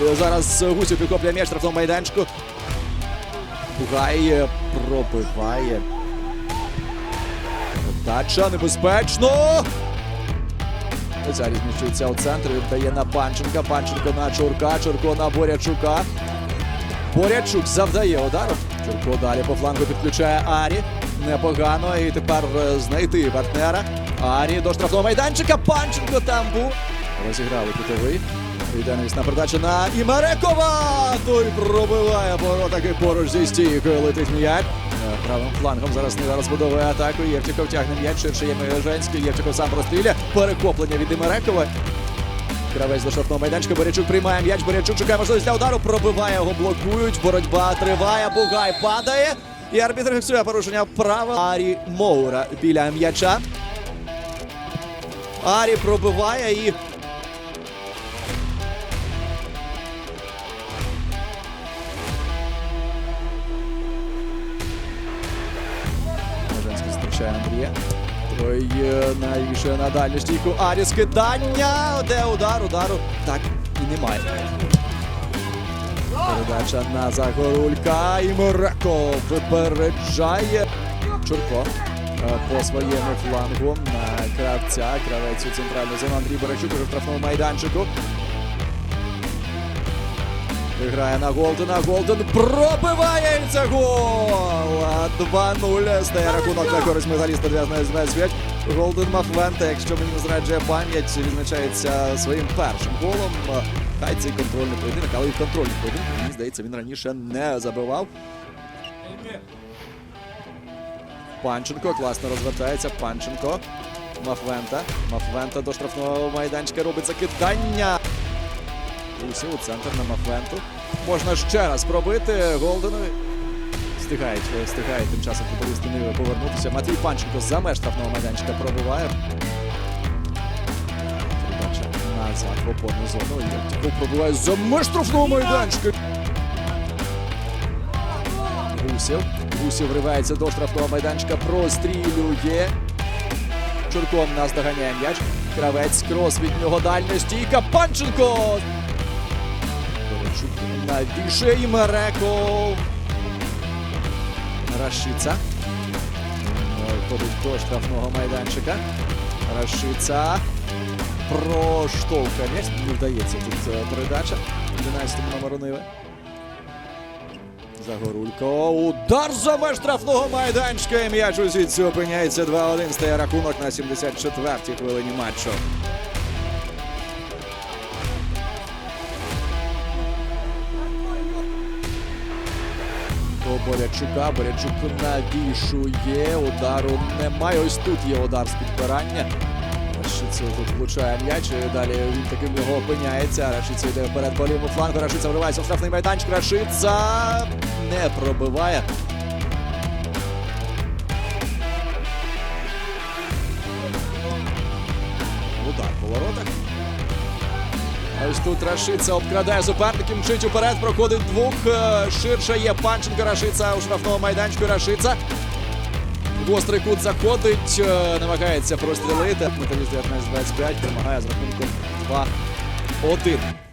Зараз Гусів підхоплює м'яч штрафному майданчику. Бугай е, пробиває. Дача небезпечно. Зараз зміщується у центр. Віддає на Панченка. Панченко на Чурка. Чурко на Борячука. Борячук завдає удару. Чурко далі по флангу підключає Арі. Непогано. І тепер е, знайти партнера. Арі до штрафного майданчика. Панченко там був. Розіграли кутовий. Йде навісна передача на Імарекова. Той пробиває ворота і поруч зі стійкою летить м'яч. Е, Правим флангом зараз Нива розбудовує атаку. Євчиков тягне м'яч, ширше є Меженський. Євчиков сам простріляє. Перехоплення від Імарекова. Гравець до штрафного майданчика. Борячук приймає м'яч. Борячук шукає можливість для удару. Пробиває його, блокують. Боротьба триває. Бугай падає. І арбітр фіксує порушення правил. Арі Моура біля м'яча. Арі пробиває і зустрічає Андрія. Той е, навішує на дальню стійку. Арі скидання. Де удар? Удару так і немає. Передача на Загорулька. І Мораков випереджає. Чурко е, по своєму флангу на кравця. Кравець у центральну зону. Андрій Борачук уже в штрафному майданчику. Грає на Голдена. Голден пробиває і це гол! 2-0 стає рахунок на користь металіста зв'язаної з Несвять. Голден Мафвенте, якщо мені не зраджує пам'ять, відзначається своїм першим голом. Хай цей контрольний поєдинок, але і контрольний поєдинок, мені здається, він раніше не забивав. Панченко класно розвертається. Панченко. Мафвента. Мафвента до штрафного майданчика робить закидання. Усі у центр на Мафвенту. Можна ще раз пробити Голденові. Встигають, встигають тим часом футболісти Ниви повернутися. Матвій Панченко за меж штрафного майданчика пробиває. Передача назад в опорну зону. Євтіков пробиває за меж штрафного майданчика. Гусів. Гусів вривається до штрафного майданчика, прострілює. Чурком нас доганяє м'яч. Кравець крос від нього дальня стійка. Панченко. Навішує і Мереков. Рашиця. Ходить до штрафного майданчика. Рашиця. Проштовхує м'яч. Не вдається тут е, передача. 11 номеру Ниви. Загорулько. Удар за меж штрафного майданчика. М'яч у сітці опиняється 2-1. Стає рахунок на 74-й хвилині матчу. Борячука. Борячук навішує. Удару немає. Ось тут є удар з підбирання. Рашиця тут влучає м'яч. Далі він таким його опиняється. Рашиця йде вперед по лівому флангу. Рашиця вривається в штрафний майданчик. Рашиця не пробиває. Удар по воротах. Ось тут Рашиця обкрадає суперників, мчить уперед, проходить двох. Е, Ширше є Панченко Рашиця у штрафному майданчику Рашиця. Гострий кут заходить, е, намагається прострілити. Металіст 19-25 перемагає з рахунком 2-1.